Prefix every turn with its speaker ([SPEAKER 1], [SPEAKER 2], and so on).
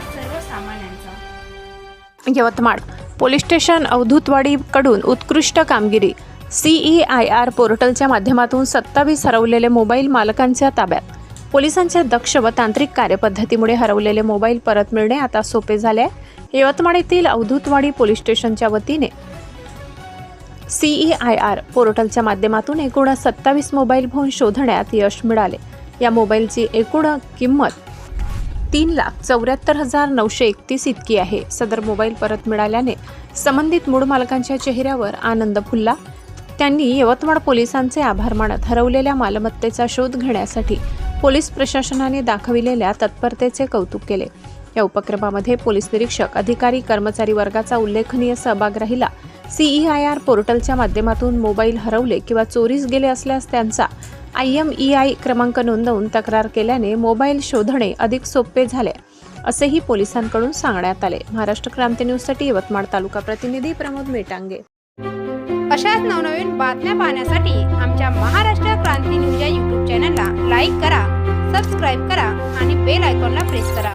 [SPEAKER 1] सर्वसामान्यांचा.
[SPEAKER 2] Yavatmal police station अवधूतवाडीकडून उत्कृष्ट कामगिरी. सीई आय आर पोर्टलच्या माध्यमातून सत्तावीस हरवलेले मोबाईल मालकांच्या ताब्यात. पोलिसांच्या दक्ष व तांत्रिक कार्यपद्धतीमुळे हरवलेले मोबाईल परत मिळणे आता सोपे झाले आहे. यवतमाळ येथील अवधूतवाडी पोलीस स्टेशनच्या वतीने सीई आय आर पोर्टलच्या माध्यमातून एकूण सत्तावीस मोबाईल फोन शोधण्यात यश मिळाले. या मोबाईलची एकूण किंमत तीन लाख चौऱ्याहत्तर हजार नऊशे एकतीस इतकी आहे. सदर मोबाईल परत मिळाल्याने संबंधित मूळ मालकांच्या चेहऱ्यावर आनंद फुलला. त्यांनी यवतमाळ पोलिसांचे आभार मानत हरवलेल्या मालमत्तेचा शोध घेण्यासाठी पोलीस प्रशासनाने दाखविलेल्या तत्परतेचे कौतुक केले. या उपक्रमामध्ये पोलीस निरीक्षक अधिकारी कर्मचारी वर्गाचा उल्लेखनीय सहभाग राहिला. सीईआयआर पोर्टलच्या माध्यमातून मोबाईल हरवले किंवा चोरीस गेले असल्यास त्यांचा आय एम ई आय क्रमांक नोंदवून तक्रार केल्याने मोबाईल शोधणे अधिक सोपे झाले असेही पोलिसांकडून सांगण्यात आले. महाराष्ट्र क्रांती न्यूजसाठी यवतमाळ तालुका प्रतिनिधी प्रमोद मेटांगे.
[SPEAKER 1] अशाच नवनवीन बातम्या पाहण्यासाठी आमच्या महाराष्ट्र क्रांती न्यूज या यूट्यूब चॅनलला लाईक करा सबस्क्राईब करा आणि बेल आयकॉनला प्रेस करा.